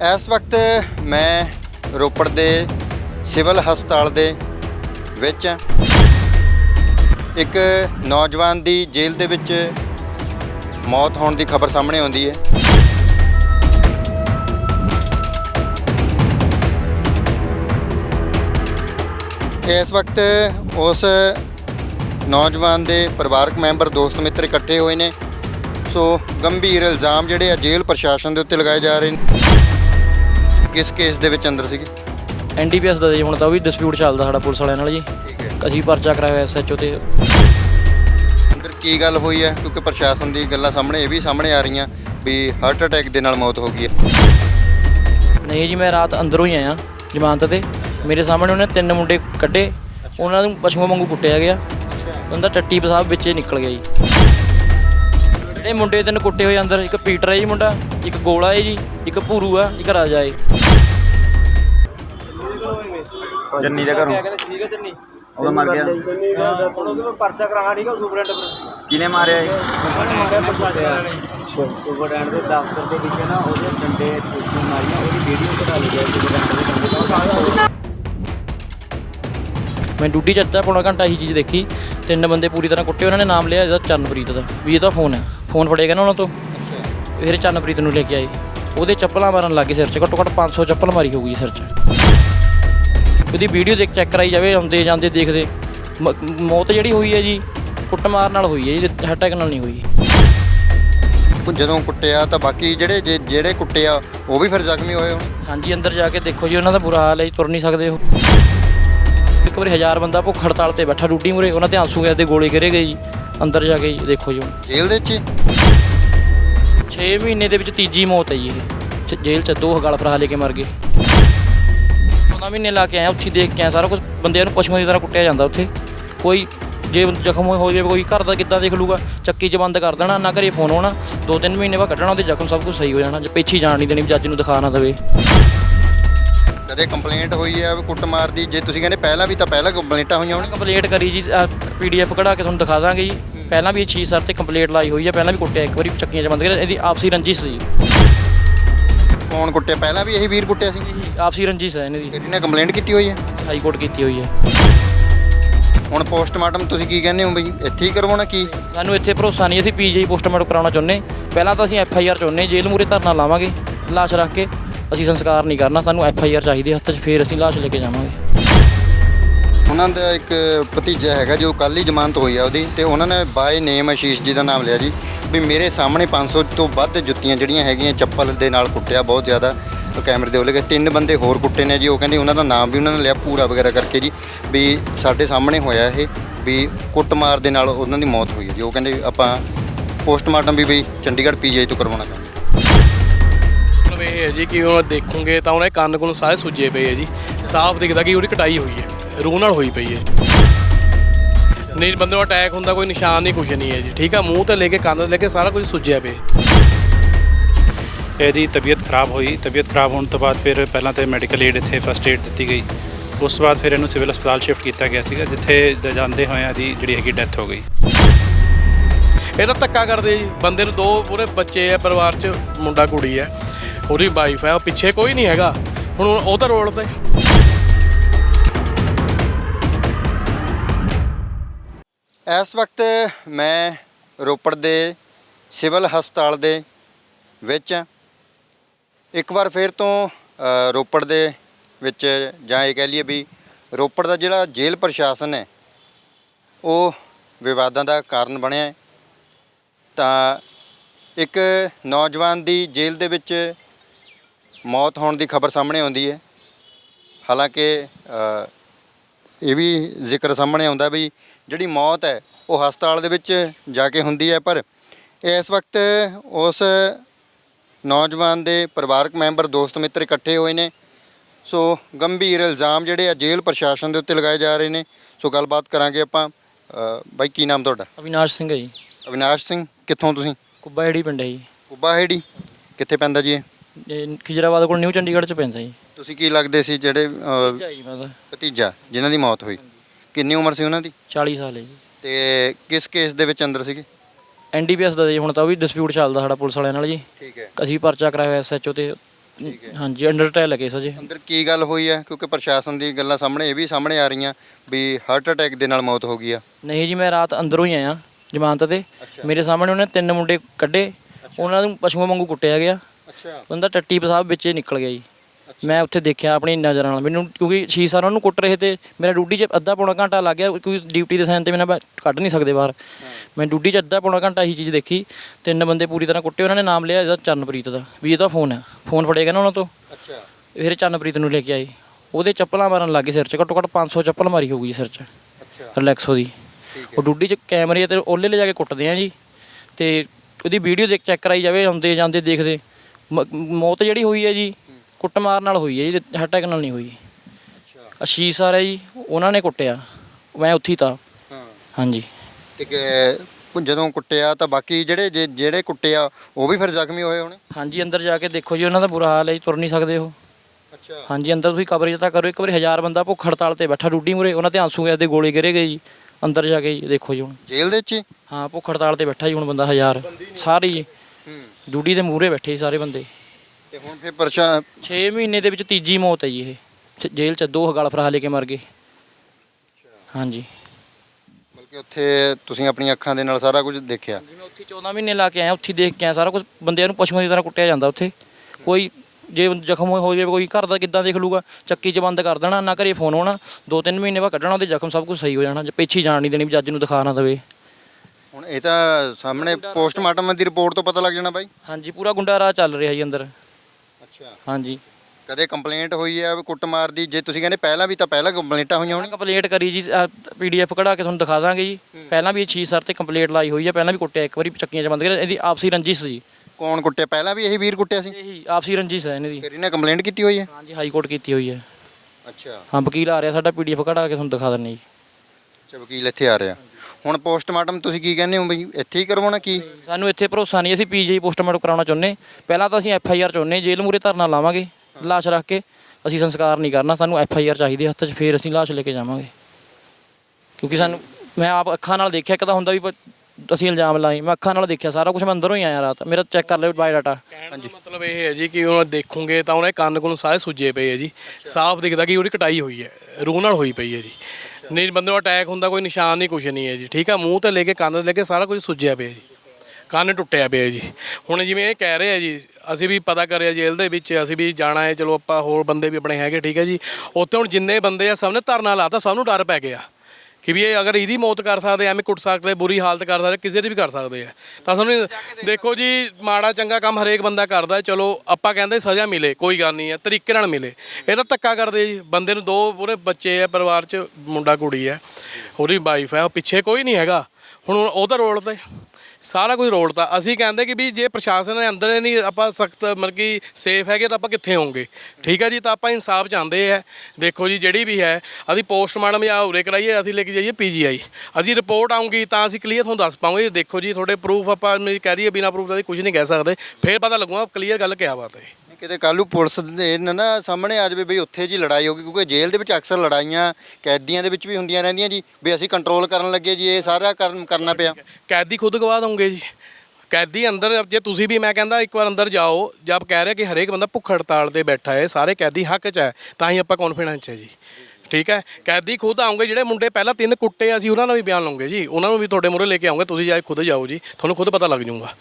ਇਸ ਵਕਤ ਮੈਂ ਰੋਪੜ ਦੇ ਸਿਵਲ ਹਸਪਤਾਲ ਦੇ ਵਿੱਚ ਹਾਂ। ਇੱਕ ਨੌਜਵਾਨ ਦੀ ਜੇਲ੍ਹ ਦੇ ਵਿੱਚ ਮੌਤ ਹੋਣ ਦੀ ਖਬਰ ਸਾਹਮਣੇ ਆਉਂਦੀ ਹੈ ਇਸ ਵਕਤ ਉਸ ਨੌਜਵਾਨ ਦੇ ਪਰਿਵਾਰਕ ਮੈਂਬਰ, ਦੋਸਤ, ਮਿੱਤਰ ਇਕੱਠੇ ਹੋਏ ਨੇ ਸੋ ਗੰਭੀਰ ਇਲਜ਼ਾਮ ਜਿਹੜੇ ਆ ਜੇਲ੍ਹ ਪ੍ਰਸ਼ਾਸਨ ਦੇ ਉੱਤੇ ਲਗਾਏ ਜਾ ਰਹੇ ਨੇ ਕਿਸ ਕੇਸ ਦੇ ਵਿੱਚ ਅੰਦਰ ਸੀਗੇ? ਐਨਡੀਪੀਐਸ ਦਾ ਜੀ ਹੁਣ ਤਾਂ ਉਹ ਵੀ ਡਿਸਪਿਊਟ ਚੱਲਦਾ ਸਾਡਾ ਪੁਲਿਸ ਵਾਲਿਆਂ ਨਾਲ ਜੀ। ਠੀਕ ਹੈ। ਅਸੀਂ ਪਰਚਾ ਕਰਾਇਆ ਹੋਇਆ ਐਸਐਚਓ ਤੇ। ਅੰਦਰ ਕੀ ਗੱਲ ਹੋਈ ਹੈ? ਕਿਉਂਕਿ ਪ੍ਰਸ਼ਾਸਨ ਦੀ ਗੱਲਾਂ ਸਾਹਮਣੇ ਇਹ ਵੀ ਸਾਹਮਣੇ ਆ ਰਹੀਆਂ ਵੀ ਹਾਰਟ ਅਟੈਕ ਦੇ ਨਾਲ ਮੌਤ ਹੋ ਗਈ ਹੈ। ਨਹੀਂ ਜੀ ਮੈਂ ਰਾਤ ਅੰਦਰੋਂ ਹੀ ਆਇਆ ਜ਼ਮਾਨਤ ਤੇ। ਮੇਰੇ ਸਾਹਮਣੇ ਉਹਨੇ ਤਿੰਨ ਮੁੰਡੇ ਕੱਢੇ। ਉਹਨਾਂ ਨੂੰ ਪਸ਼ੂਆਂ ਵਾਂਗੂ ਕੁੱਟਿਆ ਗਿਆ। ਉਹਦਾ ਟੱਟੀ ਪਿਸ਼ਾਬ ਵਿੱਚੇ ਨਿਕਲ ਗਿਆ ਜੀ। ਜਿਹੜੇ ਮੁੰਡੇ ਤਿੰਨ ਕੁੱਟੇ ਹੋਏ ਅੰਦਰ। ਇੱਕ ਪੀਟਰ ਹੈ ਜੀ ਮੁੰਡਾ ਇੱਕ ਗੋਲਾ ਹੈ ਜੀ ਇੱਕ ਭੂਰੂ ਆ ਇੱਕ ਰਾਜਾ ਹੈ। ਜੰਨੀ ਦੇ ਘਰੋਂ। ਠੀਕ ਹੈ ਜੰਨੀ। ਉਹਦਾ ਮਰ ਗਿਆ। ਉਹਦਾ ਪਰਚਾ ਕਰਾਣਾ ਠੀਕ ਹੈ ਸੁਪਰੈਂਟ ਕਿਨੇ ਮਾਰਿਆ ਇਹ ਸੁਪਰਡੈਂਟ ਦੇ ਦਫ਼ਤਰ ਦੇ ਵਿੱਚ ਨਾ ਉਹਦੇ ਡੰਡੇ ਟੁੱਟੀਆਂ ਮਾਰੀਆਂ ਉਹਦੀ ਵੀਡੀਓ ਕਢਾ ਲਈ ਜਾਏ ਸੁਪਰਡੈਂਟ ਦੇ ਡੰਡੇ ਦਾ ਮੈਂ ਡਿਊਟੀ ਚ ਅੱਧਾ ਪੌਣਾ ਘੰਟਾ ਹੀ ਚੀਜ਼ ਦੇਖੀ। ਤਿੰਨ ਬੰਦੇ ਪੂਰੀ ਤਰ੍ਹਾਂ ਕੁੱਟੇ ਉਹਨਾਂ ਨੇ ਨਾਮ ਲਿਆ ਇਹਦਾ ਚਰਨਪ੍ਰੀਤ ਦਾ। ਵੀ ਇਹਦਾ ਫੋਨ ਹੈ। ਫੋਨ ਫੜੇਗਾ ਨਾ ਉਹਨਾਂ ਤੋਂ। ਫਿਰ ਚਰਨਪ੍ਰੀਤ ਨੂੰ ਲੈ ਕੇ ਆਏ। ਉਹਦੇ ਚੱਪਲਾਂ ਮਾਰਨ ਲੱਗੇ ਸਿਰ 'ਚ। ਘੱਟੋ ਘੱਟ 500 ਚੱਪਲ ਮਾਰੀ ਹੋਊਗੀ ਸਿਰ 'ਚ। ਉਹਦੀ ਵੀਡੀਓ ਦੇਖ ਚੈੱਕ ਕਰਾਈ ਜਾਵੇ ਆਉਂਦੇ ਜਾਂਦੇ ਦੇਖਦੇ। ਮ- ਮੌਤ ਜਿਹੜੀ ਹੋਈ ਹੈ ਜੀ ਕੁੱਟਮਾਰ ਨਾਲ ਹੋਈ ਹੈ ਜੀ ਅਟੈਕ ਨਾਲ ਨਹੀਂ ਹੋਈ। ਜਦੋਂ ਕੁੱਟਿਆ ਤਾਂ ਬਾਕੀ ਜਿਹੜੇ ਜੇ- ਜਿਹੜੇ ਕੁੱਟਿਆ ਉਹ ਵੀ ਫਿਰ ਜ਼ਖਮੀ ਹੋਏ ਹੋਣ? ਹਾਂਜੀ ਅੰਦਰ ਜਾ ਕੇ ਦੇਖੋ ਜੀ ਉਹਨਾਂ ਦਾ ਬੁਰਾ ਹਾਲ ਹੈ ਜੀ ਤੁਰ ਨਹੀਂ ਸਕਦੇ ਉਹ। ਇੱਕ ਵਾਰੀ ਹਜ਼ਾਰ ਬੰਦਾ ਭੁੱਖ ਹੜਤਾਲ ਤੇ ਬੈਠਾ ਡਿਊਟੀ ਮੂਰੇ ਉਹਨਾਂ ਤੇ ਆਂਸੂ ਗੈਸ ਦੇ ਗੋਲੇ ਗਿਰੇ ਗਏ ਜੀ। ਅੰਦਰ ਜਾ ਕੇ ਜੀ ਦੇਖੋ ਜੀ ਜੇਲ੍ਹ ਦੇ ਵਿੱਚ ਹੀ? 6 ਮਹੀਨੇ ਦੇ ਵਿੱਚ ਤੀਜੀ ਮੌਤ ਹੈ ਜੀ ਇਹ। ਚ- ਜੇਲ੍ਹ ਚ ਦੋ ਗਲ ਭਰਾ ਲੈ ਕੇ ਮਰ ਗਏ। 14 ਮਹੀਨੇ ਲਾ ਕੇ ਆਇਆ ਉੱਥੇ ਦੇਖ ਕੇ ਆਇਆ ਸਾਰਾ ਕੁਝ ਬੰਦਿਆਂ ਨੂੰ ਪਸ਼ੂਆਂ ਦੀ ਤਰ੍ਹਾਂ ਕੁੱਟਿਆ ਜਾਂਦਾ ਉੱਥੇ। ਕੋਈ ਜੇ ਜ਼ਖਮ ਹੋ ਜਾਵੇ ਕੋਈ ਘਰ ਦਾ ਕਿੱਦਾਂ ਦੇਖ ਲੂਗਾ ਚੱਕੀ 'ਚ ਬੰਦ ਕਰ ਦੇਣਾ ਨਾ ਘਰੇ ਫੋਨ ਹੋਣਾ। ਦੋ ਤਿੰਨ ਮਹੀਨੇ ਬਾਅਦ ਕੱਢਣਾ ਉਹਦੇ ਜ਼ਖਮ ਸਭ ਕੁਝ ਸਹੀ ਹੋ ਜਾਣਾ ਜੇ ਪਿੱਛੇ ਜਾਣ ਨਹੀਂ ਦੇਣੀ ਵੀ ਜੱਜ ਨੂੰ ਦਿਖਾ ਨਾ ਦੇਵੇ। ਕਦੇ ਕੰਪਲੇਂਟ ਹੋਈ ਹੈ ਕੁੱਟਮਾਰ ਦੀ ਜੇ ਤੁਸੀਂ ਕਹਿੰਦੇ ਪਹਿਲਾਂ ਵੀ ਤਾਂ ਪਹਿਲਾਂ ਕੰਪਲੇਂਟਾਂ ਹੋਈਆਂ ਹੋਣ। ਕੰਪਲੀਟ ਕਰੀ ਜੀ ਪੀਡੀਐਫ ਕਢਾ ਕੇ ਤੁਹਾਨੂੰ ਦਿਖਾ ਦਾਂਗੇ ਜੀ। ਪਹਿਲਾਂ ਵੀ ਇਹ 6 ਸਰ ਤੇ ਕੰਪਲੀਟ ਲਾਈ ਹੋਈ ਹੈ ਪਹਿਲਾਂ ਵੀ ਕੁੱਟਿਆ ਇੱਕ ਵਾਰੀ ਚੱਕੀਆਂ 'ਚ ਬੰਦ ਕਰਿਆ ਇਹਦੀ ਆਪਸੀ ਰੰਜਿਸ਼ ਸੀ। ਕੌਣ ਕੁੱਟਿਆ? ਪਹਿਲਾਂ ਵੀ ਇਹੀ ਵੀਰ ਕੁੱਟਿਆ ਸੀ? ਇਹੀ ਆਪਸੀ ਰੰਜਿਸ਼ ਹੈ ਇਹਨਾਂ ਦੀ। ਫਿਰ ਇਹਨੇ ਕੰਪਲੇਂਟ ਕੀਤੀ ਹੋਈ ਹੈ? ਹਾਈ ਕੋਰਟ ਕੀਤੀ ਹੋਈ ਹੈ। ਹੁਣ ਪੋਸਟਮਾਰਟਮ ਤੁਸੀਂ ਕੀ ਕਹਿੰਦੇ ਹੋ ਬਈ? ਇੱਥੇ ਹੀ ਕਰਵਾਉਣਾ ਕੀ? ਸਾਨੂੰ ਇੱਥੇ ਭਰੋਸਾ ਨਹੀਂ ਅਸੀਂ ਪੀਜੀ ਪੋਸਟਮਾਰਟਮ ਕਰਾਉਣਾ ਚਾਹੁੰਦੇ। ਪਹਿਲਾਂ ਤਾਂ ਅਸੀਂ ਐਫ ਆਈ ਆਰ ਚਾਹੁੰਦੇ ਜੇਲ੍ਹ ਮੂਰੇ ਧਰਨਾ ਲਾਵਾਂਗੇ ਲਾਸ਼ ਰੱਖ ਕੇ। ਅਸੀਂ ਸੰਸਕਾਰ ਨਹੀਂ ਕਰਨਾ ਸਾਨੂੰ ਐਫ ਆਈ ਆਰ ਚਾਹੀਦੀ ਹੱਥ 'ਚ ਫੇਰ ਅਸੀਂ ਲਾਸ਼ ਲੈ ਕੇ ਜਾਵਾਂਗੇ। ਉਹਨਾਂ ਦਾ ਇੱਕ ਭਤੀਜਾ ਹੈਗਾ ਜੋ ਕੱਲ ਹੀ ਜ਼ਮਾਨਤ ਹੋਈ ਆ ਉਹਦੀ ਤੇ ਉਹਨਾਂ ਨੇ ਬਾਏ ਨੇਮ ਆਸ਼ੀਸ਼ ਜੀ ਦਾ ਨਾਮ ਲਿਆ ਜੀ। ਵੀ ਮੇਰੇ ਸਾਹਮਣੇ 500 ਤੋਂ ਵੱਧ ਜੁੱਤੀਆਂ ਜਿਹੜੀਆਂ ਹੈਗੀਆਂ, ਚੱਪਲ ਦੇ ਨਾਲ ਕੁੱਟਿਆ ਬਹੁਤ ਜ਼ਿਆਦਾ ਕੈਮਰੇ ਦੇ ਉਹਲੇ ਤਿੰਨ ਬੰਦੇ ਹੋਰ ਕੁੱਟੇ ਨੇ ਜੀ, ਉਹ ਕਹਿੰਦੇ ਉਹਨਾਂ ਦਾ ਨਾਮ ਵੀ ਉਹਨਾਂ ਨੇ ਲਿਆ, ਪੂਰਾ ਵਗੈਰਾ ਕਰਕੇ ਜੀ, ਵੀ ਸਾਡੇ ਸਾਹਮਣੇ ਹੋਇਆ ਇਹ, ਵੀ ਕੁੱਟਮਾਰ ਦੇ ਨਾਲ ਉਹਨਾਂ ਦੀ ਮੌਤ ਹੋਈ ਹੈ ਜੀ। ਉਹ ਕਹਿੰਦੇ ਆਪਾਂ ਪੋਸਟਮਾਰਟਮ ਵੀ ਬਈ ਚੰਡੀਗੜ੍ਹ ਪੀਜੀਆਈ ਤੋਂ ਕਰਵਾਉਣਾ ਚਾਹੁੰਦੇ ਮਤਲਬ ਇਹ ਹੈ ਜੀ, ਕਿ ਉਹ ਦੇਖੋਗੇ ਤਾਂ ਉਹਨੇ ਕੰਨ ਕੋਲ ਸਾਰੇ ਸੁੱਜੇ ਪਏ ਹੈ ਜੀ। ਸਾਫ਼ ਦਿਖਦਾ ਕਿ ਉਹਦੀ ਕਟਾਈ ਹੋਈ ਹੈ, ਰੂਹ ਨਾਲ ਹੋਈ ਪਈ ਹੈ। ਨਹੀਂ ਬੰਦੇ ਨੂੰ ਅਟੈਕ ਹੁੰਦਾ ਕੋਈ ਨਿਸ਼ਾਨ ਨਹੀਂ ਕੁਝ ਨਹੀਂ ਹੈ ਜੀ। ਠੀਕ ਆ ਮੂੰਹ ਤੋਂ ਲੈ ਕੇ ਕੰਨ ਤੋਂ ਲੈ ਕੇ ਸਾਰਾ ਕੁਝ ਸੁੱਜਿਆ ਪਿਆ। ਇਹਦੀ ਤਬੀਅਤ ਖਰਾਬ ਹੋਈ। ਤਬੀਅਤ ਖਰਾਬ ਹੋਣ ਤੋਂ ਬਾਅਦ ਫਿਰ ਪਹਿਲਾਂ ਤੇ ਮੈਡੀਕਲ ਏਡ ਇੱਥੇ ਫਸਟ ਏਡ ਦਿੱਤੀ ਗਈ। ਉਸ ਤੋਂ ਬਾਅਦ ਫਿਰ ਇਹਨੂੰ ਸਿਵਲ ਹਸਪਤਾਲ ਸ਼ਿਫਟ ਕੀਤਾ ਗਿਆ ਸੀਗਾ ਜਿੱਥੇ ਜਾਂਦੇ ਹੋਇਆਂ ਦੀ ਜਿਹੜੀ ਹੈਗੀ ਡੈਥ ਹੋ ਗਈ। ਇਹ ਤਾਂ ਧੱਕਾ ਕਰਦੇ ਜੀ। ਬੰਦੇ ਨੂੰ ਦੋ ਪੂਰੇ ਬੱਚੇ ਆ ਪਰਿਵਾਰ 'ਚ ਮੁੰਡਾ ਕੁੜੀ ਹੈ ਉਹਦੀ ਵਾਈਫ ਉਹ ਪਿੱਛੇ ਕੋਈ ਨਹੀਂ ਹੈਗਾ। ਹੁਣ ਉਹ ਤਾਂ ਰੋਡ ਤੇ ਇਸ ਵਕਤ ਮੈਂ ਰੋਪੜ ਦੇ ਸਿਵਲ ਹਸਪਤਾਲ ਦੇ ਵਿੱਚ ਹਾਂ। ਇੱਕ ਵਾਰ ਫਿਰ ਤੋਂ ਰੋਪੜ ਦੇ ਵਿੱਚ ਜਾਂ ਇਹ ਕਹਿ ਲਈਏ ਵੀ ਰੋਪੜ ਦਾ ਜਿਹੜਾ ਜੇਲ੍ਹ ਪ੍ਰਸ਼ਾਸਨ ਹੈ, ਉਹ ਵਿਵਾਦਾਂ ਦਾ ਕਾਰਨ ਬਣਿਆ ਹੈ ਤਾਂ ਇੱਕ ਨੌਜਵਾਨ ਦੀ ਜੇਲ੍ਹ ਦੇ ਵਿੱਚ ਮੌਤ ਹੋਣ ਦੀ ਖਬਰ ਸਾਹਮਣੇ ਆਉਂਦੀ ਹੈ ਹਾਲਾਂਕਿ ਇਹ ਵੀ ਜ਼ਿਕਰ ਸਾਹਮਣੇ ਆਉਂਦਾ ਵੀ ਜਿਹੜੀ ਮੌਤ ਹੈ ਉਹ ਹਸਪਤਾਲ ਦੇ ਵਿੱਚ ਜਾ ਕੇ ਹੁੰਦੀ ਹੈ ਪਰ ਇਸ ਵਕਤ ਉਸ ਨੌਜਵਾਨ ਦੇ ਪਰਿਵਾਰਕ ਮੈਂਬਰ ਦੋਸਤ ਮਿੱਤਰ ਇਕੱਠੇ ਹੋਏ ਨੇ। ਸੋ ਗੰਭੀਰ ਇਲਜ਼ਾਮ ਜਿਹੜੇ ਆ ਜੇਲ੍ਹ ਪ੍ਰਸ਼ਾਸਨ ਦੇ ਉੱਤੇ ਲਗਾਏ ਜਾ ਰਹੇ ਨੇ। ਸੋ ਗੱਲਬਾਤ ਕਰਾਂਗੇ ਆਪਾਂ। ਬਾਈ ਕੀ ਨਾਮ ਤੁਹਾਡਾ? ਅਵਿਨਾਸ਼ ਸਿੰਘ ਹੈ ਜੀ। ਅਵਿਨਾਸ਼ ਸਿੰਘ ਕਿੱਥੋਂ ਤੁਸੀਂ? ਕੁੱਬਾ ਏੜੀ ਪਿੰਡ ਹੈ ਜੀ। ਕੁੱਬਾ ਹੈੜੀ ਕਿੱਥੇ ਪੈਂਦਾ ਜੀ ਇਹ? ਖਿਜਰਾਬਾਦ ਕੋਲ ਨਿਊ ਚੰਡੀਗੜ੍ਹ 'ਚ ਪੈਂਦਾ ਜੀ। ਤੁਸੀਂ ਕੀ ਲੱਗਦੇ ਸੀ ਜਿਹੜੇ ਅ, ਜੀ ਮੈਂ ਤਾਂ। ਭਤੀਜਾ ਜਿਨ੍ਹਾਂ ਦੀ ਮੌਤ ਹੋਈ? ਕਿੰਨੀ ਉਮਰ ਸੀ ਉਹਨਾਂ ਦੀ? 40 ਸਾਲ ਹੈ ਜੀ। ਤੇ ਕਿਸ ਕੇਸ ਦੇ ਵਿੱਚ ਅੰਦਰ ਸੀਗੇ? ਐਨਡੀਪੀਐਸ ਦਾ ਜੀ ਹੁਣ ਤਾਂ ਉਹ ਵੀ ਡਿਸਪਿਊਟ ਚੱਲਦਾ ਸਾਡਾ ਪੁਲਿਸ ਵਾਲਿਆਂ ਨਾਲ ਜੀ। ਠੀਕ ਹੈ। ਅਸੀਂ ਪਰਚਾ ਕਰਾਇਆ ਹੋਇਆ ਐਸਐਚਓ ਤੇ। ਹਾਂਜੀ ਅੰਡਰ ਟ੍ਰਾਇਲ ਹੈ ਕੇਸ ਅਜੇ। ਅੰਦਰ ਕੀ ਗੱਲ ਹੋਈ ਹੈ? ਕਿਉਂਕਿ ਪ੍ਰਸ਼ਾਸਨ ਦੀ ਗੱਲਾਂ ਸਾਹਮਣੇ ਇਹ ਵੀ ਸਾਹਮਣੇ ਆ ਰਹੀਆਂ ਵੀ ਹਾਰਟ ਅਟੈਕ ਦੇ ਨਾਲ ਮੌਤ ਹੋ ਗਈ ਆ। ਨਹੀਂ ਜੀ ਮੈਂ ਰਾਤ ਅੰਦਰੋਂ ਹੀ ਆਇਆ ਜ਼ਮਾਨਤ ਤੇ। ਮੇਰੇ ਸਾਹਮਣੇ ਉਹਨੇ ਤਿੰਨ ਮੁੰਡੇ ਕੱਢੇ। ਉਹਨਾਂ ਨੂੰ ਪਸ਼ੂਆਂ ਵਾਂਗੂ ਕੁੱਟਿਆ ਗਿਆ। ਅੱਛਾ। ਬੰਦਾ ਟੱਟੀ ਪਿਸ਼ਾਬ ਵਿੱਚੇ ਨਿਕਲ ਗਿਆ ਜੀ। ਮੈਂ ਉੱਥੇ ਦੇਖਿਆ ਆਪਣੀ ਨਜ਼ਰਾਂ ਨਾਲ। ਮੈਨੂੰ ਕਿਉਂਕਿ ਛੇ ਸਾਲ ਉਹਨੂੰ ਕੁੱਟ ਰਹੇ ਤੇ ਮੇਰਾ ਡਿਊਟੀ 'ਚ ਅੱਧਾ ਪੌਣਾ ਘੰਟਾ ਲੱਗ ਗਿਆ ਕਿਉਂਕਿ ਡਿਊਟੀ ਦੇ ਸਾਈਨ ਤੇ ਮੈਨੂੰ ਬਾ- ਕੱਢ ਨਹੀਂ ਸਕਦੇ ਬਾਹਰ। ਮੈਂ ਡਿਊਟੀ 'ਚ ਅੱਧਾ ਪੌਣਾ ਘੰਟਾ ਇਹੀ ਚੀਜ਼ ਦੇਖੀ। ਤਿੰਨ ਬੰਦੇ ਪੂਰੀ ਤਰ੍ਹਾਂ ਕੁੱਟੇ ਉਹਨਾਂ ਨੇ ਨਾਮ ਲਿਆ ਇਹਦਾ ਚਰਨਪ੍ਰੀਤ ਦਾ ਵੀ ਇਹਦਾ ਫੋਨ ਹੈ ਫੋਨ ਫੜਿਆ ਗਿਆ ਨਾ ਉਹਨਾਂ ਤੋਂ। ਅੱਛਾ। ਫਿਰ ਚਰਨਪ੍ਰੀਤ ਨੂੰ ਲੈ ਕੇ ਆਏ। ਉਹਦੇ ਚੱਪਲਾਂ ਮਾਰਨ ਲੱਗੇ ਸਿਰ 'ਚ। ਘੱਟੋ ਘੱਟ 500 ਚੱਪਲ ਮਾਰੀ ਹੋਊਗੀ ਸਿਰ 'ਚ। ਅੱਛਾ। ਰਿਲੈਕਸੋ ਦੀ ਉਹ ਡੁੱਡੀ 'ਚ ਕੈਮਰੇ ਤੇ ਉਹਲੇ ਲੈ ਜਾ ਕੇ ਕੁੱਟਦੇ ਆ ਜੀ। ਤੇ ਉਹਦੀ ਵੀਡੀਓ ਦੇਖ ਚੈੱਕ ਕਰਾਈ ਜਾਵੇ ਆਉਂਦੇ ਜਾਂਦੇ ਦੇਖਦੇ। ਮ- ਮੌਤ ਜਿਹੜੀ ਹੋਈ ਹੈ ਜੀ ਕੁੱਟਮਾਰ ਨਾਲ ਹੋਈ ਹੈ ਜੀ ਅਟੈਕ ਨਾਲ ਨਹੀਂ ਹੋਈ। ਅਸ਼ੀਸ਼ ਸਰ ਹੈ ਜੀ ਉਹਨਾਂ ਨੇ ਕੁੱਟਿਆ ਮੈਂ ਉੱਥੇ ਹੀ ਤਾਂ। ਹਾਂ। ਹਾਂਜੀ। ਤੇ ਕਿ- ਜਦੋਂ ਕੁੱਟਿਆ ਤਾਂ ਬਾਕੀ ਜਿਹੜੇ ਜੇ- ਜਿਹੜੇ ਕੁੱਟਿਆ ਉਹ ਵੀ ਫਿਰ ਜ਼ਖਮੀ ਹੋਏ ਹੋਣੇ? ਹਾਂਜੀ ਅੰਦਰ ਜਾ ਕੇ ਦੇਖੋ ਜੀ ਉਹਨਾਂ ਦਾ ਬੁਰਾ ਹਾਲ ਹੈ ਜੀ ਤੁਰ ਨਹੀਂ ਸਕਦੇ ਉਹ। ਅੱਛਾ। ਹਾਂਜੀ ਅੰਦਰ ਤੁਸੀਂ ਕਵਰੇਜ ਤਾਂ ਕਰੋ ਇੱਕ ਵਾਰੀ ਹਜ਼ਾਰ ਬੰਦਾ ਭੁੱਖ ਹੜਤਾਲ ਤੇ ਬੈਠਾ ਡੂਡੀ ਮੂਰੇ ਉਹਨਾਂ ਤੇ ਆਂਸੂ ਗੈਸ ਦੇ ਗੋਲੇ ਗਿਰੇ ਗਏ ਜੀ ਅੰਦਰ ਜਾ ਕੇ ਜੀ ਦੇਖੋ ਜੀ ਹੁਣ। ਜੇਲ੍ਹ ਦੇ ਵਿੱਚ ਹੀ? ਹਾਂ ਭੁੱਖ ਹੜਤਾਲ ਤੇ ਬੈਠਾ ਜੀ ਹੁਣ ਬੰਦਾ ਹਜ਼ਾਰ। ਸਾਰੇ ਜੀ ਹੂੰ। ਡੂਡੀ ਦੇ ਮੂਰੇ ਬੈਠੇ ਜੀ ਸਾਰੇ ਬੰਦੇ। ਤੇ ਹੁਣ ਫਿਰ ਪ੍ਰਸ਼ਾ 6 ਮਹੀਨੇ ਦੇ ਵਿੱਚ ਤੀਜੀ ਮੌਤ ਹੈ ਜੀ ਇਹ। ਚ- ਜੇਲ੍ਹ ਚ ਦੋ ਗਲ ਫਰਾ ਲੈ ਕੇ ਮਰ ਗਏ। ਹਾਂਜੀ। ਬਲਕਿ ਉੱਥੇ ਤੁਸੀਂ ਆਪਣੀਆਂ ਅੱਖਾਂ ਦੇ ਨਾਲ ਸਾਰਾ ਕੁਝ ਦੇਖਿਆ। ਜਿਵੇਂ ਉੱਥੇ 14 ਮਹੀਨੇ ਲਾ ਕੇ ਆਇਆ ਉੱਥੇ ਦੇਖ ਕੇ ਆਇਆ ਸਾਰਾ ਕੁਝ ਬੰਦਿਆਂ ਨੂੰ ਪਸ਼ੂਆਂ ਦੀ ਤਰ੍ਹਾਂ ਕੁੱਟਿਆ ਜਾਂਦਾ ਉੱਥੇ। ਕੋਈ ਜੇ ਜ਼ਖਮ ਹੋ ਜਾਵੇ ਕੋਈ ਘਰ ਦਾ ਕਿੱਦਾਂ ਦੇਖ ਲੂਗਾ ਚੱਕੀ 'ਚ ਬੰਦ ਕਰ ਦੇਣਾ ਨਾ ਘਰੇ ਫੋਨ ਹੋਣਾ ਦੋ ਤਿੰਨ ਮਹੀਨੇ ਬਾਅਦ ਕੱਢਣਾ ਉਹਦੇ ਜ਼ਖਮ ਸਭ ਕੁਝ ਸਹੀ ਹੋ ਜਾਣਾ ਜੇ ਪਿੱਛੇ ਜਾਣ ਨਹੀਂ ਦੇਣੀ ਵੀ ਜੱਜ ਨੂੰ ਦਿਖਾ ਨਾ ਦੇਵੇ। ਹੁਣ ਇਹ ਤਾਂ ਸਾਹਮਣੇ ਪੋਸਟਮਾਰਟਮ ਦੀ ਰਿਪੋਰਟ ਤੋਂ ਪਤਾ ਲੱਗ ਜਾਣਾ ਬਾਈ। ਹਾਂਜੀ ਪੂਰਾ ਗੁੰਡਾ ਰਾਜ ਚੱਲ ਰਿਹਾ ਜੀ ਅੰਦਰ। ਅੱਛਾ। ਹਾਂਜੀ। ਕਦੇ ਕੰਪਲੇਂਟ ਹੋਈ ਹੈ ਕੁੱਟਮਾਰ ਦੀ? ਜੇ ਤੁਸੀਂ ਕਹਿੰਦੇ ਪਹਿਲਾਂ ਵੀ ਤਾਂ ਪਹਿਲਾਂ ਕੰਪਲੇਂਟਾਂ ਹੋਈਆਂ ਹੋਣੀਆਂ ਕੰਪਲੀਟ ਕਰੀ ਜੀ ਪੀਡੀਐਫ ਕਢਾ ਕੇ ਤੁਹਾਨੂੰ ਦਿਖਾ ਦਾਂਗੇ ਜੀ। ਪਹਿਲਾਂ ਵੀ ਇਹ 6 ਸਰ ਤੇ ਕੰਪਲੀਟ ਲਾਈ ਹੋਈ ਹੈ ਪਹਿਲਾਂ ਵੀ ਕੁੱਟਿਆ ਇੱਕ ਵਾਰੀ ਚੱਕੀਆਂ 'ਚ ਬੰਦ ਕਰਿਆ। ਇਹਦੀ ਆਪਸੀ ਰੰਜਿਸ਼ ਸੀ। ਕੌਣ ਕੁੱਟਿਆ? ਪਹਿਲਾਂ ਵੀ ਇਹੀ ਵੀਰ ਕੁੱਟਿਆ ਸੀ? ਇਹੀ ਆਪਸੀ ਰੰਜਿਸ਼ ਹੈ ਇਹਨਾਂ ਦੀ ਫਿਰ ਇਹਨੇ ਕੰਪਲੇਂਟ ਕੀਤੀ ਹੋਈ ਹੈ ਹਾਂਜੀ ਹਾਈ ਕੋਰਟ ਕੀਤੀ ਹੋਈ ਹੈ ਅੱਛਾ। ਹਾਂ ਵਕੀਲ ਆ ਰਿਹਾ ਸਾਡਾ ਪੀਡੀਐਫ ਕਢਾ ਕੇ ਤੁਹਾਨੂੰ ਦਿਖਾ ਦਿੰਨੇ ਜੀ। ਅੱਛਾ ਵਕੀਲ ਇੱਥੇ ਆ ਰਿਹਾ। ਹੁਣ ਪੋਸਟਮਾਰਟਮ ਤੁਸੀਂ ਕੀ ਕਹਿੰਦੇ ਹੋ ਬਈ? ਇੱਥੇ ਹੀ ਕਰਵਾਉਣਾ ਕੀ? ਸਾਨੂੰ ਇੱਥੇ ਭਰੋਸਾ ਨਹੀਂ ਅਸੀਂ ਪੀਜੀ ਪੋਸਟਮਾਰਟਮ ਕਰਾਉਣਾ ਚਾਹੁੰਦੇ। ਪਹਿਲਾਂ ਤਾਂ ਅਸੀਂ ਐਫ ਆਈ ਆਰ ਚਾਹੁੰਦੇ ਜੇਲ੍ਹ ਮੂਰੇ ਧਰਨਾ ਲਾਵਾਂਗੇ ਲਾਸ਼ ਰੱਖ ਕੇ। ਅਸੀਂ ਸੰਸਕਾਰ ਨਹੀਂ ਕਰਨਾ ਸਾਨੂੰ ਐਫ ਆਈ ਆਰ ਚਾਹੀਦੀ ਹੈ ਹੱਥ 'ਚ ਫੇਰ ਅਸੀਂ ਲਾਸ਼ ਲੈ ਕੇ ਜਾਵਾਂਗੇ। ਕਿਉਂਕਿ ਸਾਨੂੰ ਮੈਂ ਆਪ ਅੱਖਾਂ ਨਾਲ ਦੇਖਿਆ ਇੱਕ ਤਾਂ ਹੁੰਦਾ ਵੀ ਅਸੀਂ ਇਲਜ਼ਾਮ ਲਾਏ ਮੈਂ ਅੱਖਾਂ ਨਾਲ ਦੇਖਿਆ ਸਾਰਾ ਕੁਝ ਮੈਂ ਅੰਦਰੋਂ ਹੀ ਆਇਆ ਰਾਤ। ਮੇਰਾ ਚੈੱਕ ਕਰ ਲਿਓ ਬਾਇਓ ਡਾਟਾ ਦਾ ਮਤਲਬ ਇਹ ਹੈ ਜੀ ਕਿ ਉਹ ਦੇਖੋਗੇ ਤਾਂ ਉਹਨੇ ਕੰਨ ਕੋਲ ਸਾਰੇ ਸੁੱਜੇ ਪਏ ਹੈ ਜੀ। ਸਾਫ਼ ਦਿਖਦਾ ਕਿ ਉਹਦੀ ਕਟਾਈ ਹੋਈ ਹੈ ਰੂਹ ਨਾਲ ਹੋਈ ਪਈ ਹੈ ਜੀ। ਨਹੀਂ ਬੰਦੇ ਨੂੰ ਅਟੈਕ ਹੁੰਦਾ, ਕੋਈ ਨਿਸ਼ਾਨ ਨਹੀਂ ਕੁਝ ਨਹੀਂ ਹੈ ਜੀ। ਠੀਕ ਆ, ਮੂੰਹ ਤੇ ਲੈ ਕੇ ਕੰਨ ਤੋਂ ਲੈ ਕੇ ਸਾਰਾ ਕੁਝ ਸੁੱਜਿਆ ਪਿਆ ਜੀ। ਕੰਨ ਟੁੱਟਿਆ ਪਿਆ ਜੀ। ਹੁਣ ਜਿਵੇਂ ਇਹ ਕਹਿ ਰਹੇ ਆ ਜੀ, ਅਸੀਂ ਵੀ ਪਤਾ ਕਰਿਆ ਜੇਲ੍ਹ ਦੇ ਵਿੱਚ, ਅਸੀਂ ਵੀ ਜਾਣਾ ਹੈ, ਚਲੋ ਆਪਾਂ ਹੋਰ ਬੰਦੇ ਵੀ ਆਪਣੇ ਹੈਗੇ, ਠੀਕ ਹੈ ਜੀ। ਉੱਥੇ ਹੁਣ ਜਿੰਨੇ ਬੰਦੇ ਆ, ਸਭ ਨੇ ਧਰਨਾ ਲਾਤਾ, ਸਭ ਨੂੰ ਡਰ ਪੈ ਗਿਆ। ਕਿ ਵੀ ਇਹ ਅਗਰ ਇਹਦੀ ਮੌਤ ਕਰ ਸਕਦੇ, ਐਵੇਂ ਕੁੱਟ ਸਕਦੇ ਬੁਰੀ ਹਾਲਤ ਕਰ ਸਕਦੇ, ਕਿਸੇ ਦੀ ਵੀ ਕਰ ਸਕਦੇ ਆ। ਤਾਂ ਸਾਨੂੰ ਦੇਖੋ ਜੀ, ਮਾੜਾ ਚੰਗਾ ਕੰਮ ਹਰੇਕ ਬੰਦਾ ਕਰਦਾ ਚਲੋ ਆਪਾਂ ਕਹਿੰਦੇ ਸਜ਼ਾ ਮਿਲੇ, ਕੋਈ ਗੱਲ ਨਹੀਂ ਹੈ, ਤਰੀਕੇ ਨਾਲ ਮਿਲੇ। ਇਹ ਤਾਂ ਧੱਕਾ ਕਰਦੇ ਜੀ, ਬੰਦੇ ਨੂੰ ਦੋ ਪੂਰੇ ਬੱਚੇ ਆ, ਪਰਿਵਾਰ 'ਚ ਮੁੰਡਾ ਕੁੜੀ ਹੈ ਉਹਦੀ ਵਾਈਫ ਹੈ ਉਹ ਪਿੱਛੇ ਕੋਈ ਨਹੀਂ ਹੈਗਾ। ਹੁਣ ਉਹ ਤਾਂ ਰੋਡ ਤੇ ਸਾਰਾ ਕੁਝ ਰੋਡ ਤਾਂ ਅਸੀਂ ਕਹਿੰਦੇ ਕਿ ਵੀ ਜੇ ਪ੍ਰਸ਼ਾਸਨ ਦੇ ਅੰਦਰ ਨਹੀਂ, ਆਪਾਂ ਸਖਤ ਮਤਲਬ ਕਿ ਸੇਫ ਹੈਗੇ ਤਾਂ ਆਪਾਂ ਕਿੱਥੇ ਹੋਵਾਂਗੇ? ਠੀਕ ਹੈ ਜੀ, ਤਾਂ ਆਪਾਂ ਇਨਸਾਫ ਚਾਹੁੰਦੇ ਆ ਦੇਖੋ ਜੀ, ਜਿਹੜੀ ਵੀ ਹੈ, ਅਸੀਂ ਪੋਸਟਮਾਰਟਮ ਜਾਂ ਉਰੇ ਕਰਾਈਏ, ਅਸੀਂ ਲੈ ਕੇ ਜਾਈਏ ਪੀਜੀਆਈ ਅਸੀਂ ਰਿਪੋਰਟ ਆਉਂਗੀ ਤਾਂ ਅਸੀਂ ਕਲੀਅਰ ਤੁਹਾਨੂੰ ਦੱਸ ਪਾਵਾਂਗੇ। ਦੇਖੋ ਜੀ, ਤੁਹਾਡੇ ਪ੍ਰੂਫ ਆਪਾਂ ਮੇਰੀ ਕਹਿ ਦਈਏ ਬਿਨਾ ਪ੍ਰੂਫ ਦਾ ਅਸੀਂ ਕੁਝ ਨਹੀਂ ਕਹਿ ਸਕਦੇ। ਫੇਰ ਪਤਾ ਲੱਗੂਗਾ ਕਲੀਅਰ ਗੱਲ ਕਿਆ ਬਾਤ ਹੈ। ਕਿਤੇ ਕੱਲ੍ਹ ਨੂੰ ਪੁਲਿਸ ਦੇ ਨਾ ਨਾ ਸਾਹਮਣੇ ਆ ਜਾਵੇ ਬਈ ਉੱਥੇ ਜੀ ਲੜਾਈ ਹੋ ਗਈ, ਕਿਉਂਕਿ ਜੇਲ੍ਹ ਦੇ ਵਿੱਚ ਅਕਸਰ ਲੜਾਈਆਂ ਕੈਦੀਆਂ ਦੇ ਵਿੱਚ ਵੀ ਹੁੰਦੀਆਂ ਰਹਿੰਦੀਆਂ ਜੀ ਵੀ ਅਸੀਂ ਕੰਟਰੋਲ ਕਰਨ ਲੱਗੇ ਜੀ, ਇਹ ਸਾਰਾ ਕਰਨ, ਕਰਨਾ ਪਿਆ। ਕੈਦੀ ਖੁਦ ਗਵਾ ਦੋਗੇ ਜੀ। ਕੈਦੀ ਅੰਦਰ, ਜੇ ਤੁਸੀਂ ਵੀ, ਮੈਂ ਕਹਿੰਦਾ ਇੱਕ ਵਾਰ ਅੰਦਰ ਜਾਓ ਜਦ ਕਹਿ ਰਿਹਾ ਕਿ ਹਰੇਕ ਬੰਦਾ ਭੁੱਖ ਹੜਤਾਲ ਤੇ ਬੈਠਾ ਹੈ, ਸਾਰੇ ਕੈਦੀ ਹੱਕ 'ਚ ਹੈ, ਤਾਂ ਹੀ ਆਪਾਂ ਕੌਨਫੀਡੈਂਸ 'ਚ ਹੈ ਜੀ। ਠੀਕ ਹੈ? ਕੈਦੀ ਖੁਦ ਆਉਂਗੇ, ਜਿਹੜੇ ਮੁੰਡੇ ਪਹਿਲਾਂ ਤਿੰਨ ਕੁੱਟੇ ਅਸੀਂ ਉਹਨਾਂ ਦਾ ਵੀ ਬਿਆਨ ਲਵਾਂਗੇ ਜੀ। ਉਹਨਾਂ ਨੂੰ ਵੀ ਤੁਹਾਡੇ ਮੂਹਰੇ ਲੈ ਕੇ ਆਉਂਗੇ, ਤੁਸੀਂ ਜਾਏ ਖੁਦ ਜਾਓ ਜੀ, ਤੁਹਾਨੂੰ ਖੁਦ ਪਤਾ ਲੱਗ ਜਾਊਗਾ।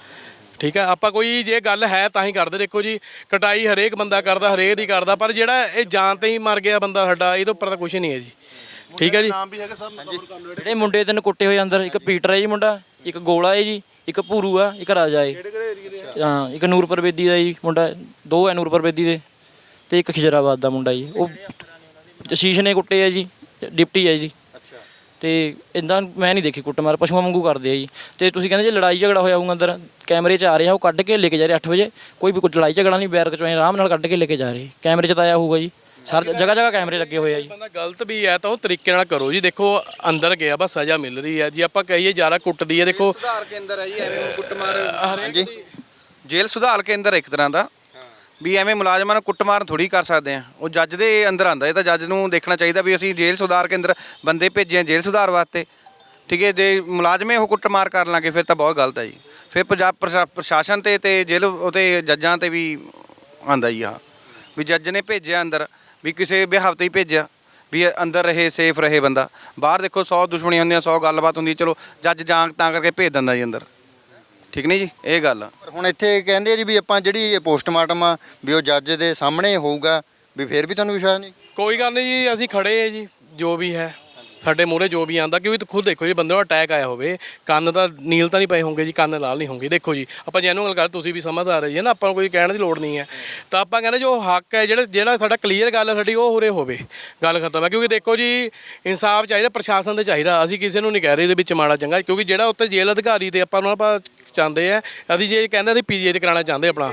ਠੀਕ ਹੈ ਆਪਾਂ ਕੋਈ ਜੇ ਗੱਲ ਹੈ ਤਾਂ ਹੀ ਕਰਦੇ ਦੇਖੋ ਜੀ ਕਟਾਈ ਹਰੇਕ ਬੰਦਾ ਕਰਦਾ ਹਰੇਕ ਦੀ ਕਰਦਾ ਪਰ ਜਿਹੜਾ ਇਹ ਜਾਨ ਤੇ ਹੀ ਮਰ ਗਿਆ ਬੰਦਾ ਸਾਡਾ ਇਹਦੇ ਉੱਪਰ ਤਾਂ ਕੁਝ ਨਹੀਂ ਹੈ ਜੀ। ਠੀਕ ਹੈ ਜੀ? ਜਿਹੜੇ ਮੁੰਡੇ ਤਿੰਨ ਕੁੱਟੇ ਹੋਏ ਅੰਦਰ ਇੱਕ ਪੀਟਰ ਹੈ ਜੀ ਮੁੰਡਾ ਇੱਕ ਗੋਲਾ ਹੈ ਜੀ ਇੱਕ ਭੂਰੂ ਆ ਇੱਕ ਰਾਜਾ ਹੈ। ਹਾਂ ਇੱਕ ਨੂਰਪੁਰ ਬੇਦੀ ਦਾ ਜੀ ਮੁੰਡਾ ਦੋ ਹੈ ਨੂਰਪੁਰ ਬੇਦੀ ਦੇ ਤੇ ਇੱਕ ਖਿਜਰਾਬਾਦ ਦਾ ਮੁੰਡਾ ਜੀ। ਉਹ ਜਸ਼ੀਸ਼ ਨੇ ਕੁੱਟੇ ਆ ਜੀ ਡਿਪਟੀ ਹੈ ਜੀ। ਤੇ ਇਦਾਂ ਮੈਂ ਨਹੀਂ ਦੇਖੀ ਕੁੱਟਮਾਰ ਪਸ਼ੂਆਂ ਵਾਂਗੂ ਕਰਦੇ ਆ ਜੀ। ਤੇ ਤੁਸੀਂ ਕਹਿੰਦੇ ਜੇ ਲੜਾਈ ਝਗੜਾ ਹੋਇਆ ਹੋਊਗਾ ਅੰਦਰ ਕੈਮਰੇ 'ਚ ਆ ਰਿਹਾ ਉਹ ਕੱਢ ਕੇ ਲੈ ਕੇ ਜਾ ਰਹੇ 8 ਵਜੇ। ਕੋਈ ਵੀ ਕੋਈ ਲੜਾਈ ਝਗੜਾ ਨਹੀਂ ਬੈਰਕ 'ਚੋਂ ਐਂ ਆਰਾਮ ਨਾਲ ਕੱਢ ਕੇ ਲੈ ਕੇ ਜਾ ਰਹੇ। ਕੈਮਰੇ 'ਚ ਤਾਂ ਆਇਆ ਹੋਊਗਾ ਜੀ। ਸਰ ਜਗ੍ਹਾ ਜਗ੍ਹਾ ਕੈਮਰੇ ਲੱਗੇ ਹੋਏ ਆ ਜੀ। ਬੰਦਾ ਗਲਤ ਵੀ ਹੈ ਤਾਂ ਉਹ ਤਰੀਕੇ ਨਾਲ ਕਰੋ ਜੀ। ਦੇਖੋ ਅੰਦਰ ਗਿਆ ਬਸ ਸਜ਼ਾ ਮਿਲ ਰਹੀ ਹੈ। ਜੀ ਆਪਾਂ ਕਹੀਏ ਜ਼ਿਆਦਾ ਕੁੱਟਦੀ ਹੈ ਦੇਖੋ ਸੁਧਾਰ ਕੇਂਦਰ ਹੈ ਜੀ ਐਵੇਂ ਕੁੱਟਮਾਰ ਹਾਂਜੀ। ਜੇਲ੍ਹ ਸੁਧਾਰ ਕੇਂਦਰ ਹੈ ਇੱਕ ਤਰ੍ਹਾਂ ਦਾ। ਵੀ ਐਵੇਂ ਮੁਲਾਜ਼ਮਾਂ ਨੂੰ ਕੁੱਟਮਾਰ ਥੋੜੀ ਕਰ ਸਕਦੇ ਆ ਉਹ ਜੱਜ ਦੇ ਅੰਦਰ ਆਂਦਾ ਇਹ ਤਾਂ ਜੱਜ ਨੂੰ ਦੇਖਣਾ ਚਾਹੀਦਾ ਵੀ ਅਸੀਂ ਜੇਲ੍ਹ ਸੁਧਾਰ ਕੇਂਦਰ ਬੰਦੇ ਭੇਜੇ ਆ ਜੇਲ੍ਹ ਸੁਧਾਰ ਵਾਸਤੇ। ਠੀਕ ਹੈ, ਜੇ ਮੁਲਾਜ਼ਮੇ ਉਹ ਕੁੱਟਮਾਰ ਕਰ ਲਾਂਗੇ, ਫਿਰ ਤਾਂ ਬਹੁਤ ਗਲਤ ਹੈ ਜੀ। ਫਿਰ ਪੰਜਾਬ ਪ੍ਰਸ਼ਾ- ਪ੍ਰਸ਼ਾਸਨ ਤੇ ਤੇ ਜੇਲ੍ਹ ਉਤੇ ਜੱਜਾਂ ਤੇ ਵੀ ਆਂਦਾ ਜੀ ਆ ਵੀ ਜੱਜ ਨੇ ਭੇਜਿਆ ਅੰਦਰ, ਵੀ ਕਿਸੇ ਬਿਹਾਵ ਤੇ ਹੀ ਭੇਜਿਆ, ਵੀ ਇਹ ਅੰਦਰ ਰਹੇ ਸੇਫ ਰਹੇ ਬੰਦਾ। ਬਾਹਰ ਦੇਖੋ 100 ਦੁਸ਼ਮਣੀਆਂ ਹੁੰਦੀਆਂ 100 ਗੱਲਬਾਤ ਹੁੰਦੀ ਚਲੋ ਜੱਜ ਜਾਂ ਤਾਂ ਕਰਕੇ ਭੇਜ ਦਿੰਦਾ ਜੀ ਅੰਦਰ। ਠੀਕ ਨਹੀਂ ਜੀ? ਇਹ ਗੱਲ। ਆ ਪਰ ਹੁਣ ਇੱਥੇ ਕਹਿੰਦੇ ਆ ਜੀ ਵੀ ਆਪਾਂ ਜਿਹੜੀ ਪੋਸਟਮਾਰਟਮ ਆ ਵੀ ਉਹ ਜੱਜ ਦੇ ਸਾਹਮਣੇ ਹੋਊਗਾ ਵੀ ਫਿਰ ਵੀ ਤੁਹਾਨੂੰ ਵਿਸ਼ਵਾਸ ਨਹੀਂ? ਕੋਈ ਗੱਲ ਨਹੀਂ ਜੀ ਅਸੀਂ ਖੜੇ ਆ ਜੀ ਜੋ ਵੀ ਹੈ। ਸਾਡੇ ਮੂਹਰੇ ਜੋ ਵੀ ਆਂਦਾ ਕਿਉਂਕਿ ਤੁਸੀਂ ਖੁਦ ਦੇਖੋ ਜੀ ਬੰਦੇ ਨੂੰ ਅਟੈਕ ਆਇਆ ਹੋਵੇ ਕੰਨ ਤਾਂ ਨੀਲ ਤਾਂ ਨਹੀਂ ਪਏ ਹੋਣਗੇ ਜੀ ਕੰਨ ਲਾਲ ਨਹੀਂ ਹੋਣਗੇ। ਦੇਖੋ ਜੀ ਆਪਾਂ ਜੈਨੂਅਲ ਗੱਲ ਤੁਸੀਂ ਵੀ ਸਮਝਦਾਰ ਹੈ ਜੀ ਨਾ? ਆਪਾਂ ਨੂੰ ਕੋਈ ਕਹਿਣ ਦੀ ਲੋੜ ਨਹੀਂ ਹੈ। ਤਾਂ ਆਪਾਂ ਕਹਿੰਦੇ ਜੋ ਹੱਕ ਹੈ ਜਿਹੜਾ ਜਿਹੜਾ ਸਾਡਾ ਕਲੀਅਰ ਗੱਲ ਹੈ ਸਾਡੀ ਉਹ ਹੋਰੇ ਹੋਵੇ। ਗੱਲ ਖਤਮ ਹੈ ਕਿਉਂਕਿ ਦੇਖੋ ਜੀ ਇਨਸਾਫ ਚਾਹੀਦਾ ਪ੍ਰਸ਼ਾਸਨ ਦੇ ਚਾਹੀਦਾ। ਅਸੀਂ ਕਿਸੇ ਨੂੰ ਨਹੀਂ ਕਹਿ ਰਹੇ ਇਹਦੇ ਵਿੱਚ ਮਾੜਾ ਚੰਗਾ ਕਿਉਂਕਿ ਜਿਹੜਾ ਉੱਤੇ ਜੇਲ੍ਹ ਅਧਿਕਾਰੀ ਤੇ ਆਪਾਂ ਨੂੰ ਆਪਾਂ ਚਾਹੁੰਦੇ ਆ। ਅਸੀਂ ਜੇ ਕਹਿੰਦੇ ਅਸੀਂ ਪੀਜੀਆਈ ਤੇ ਕਰਾਉਣਾ ਚਾਹੁੰਦੇ ਆਪਣਾ।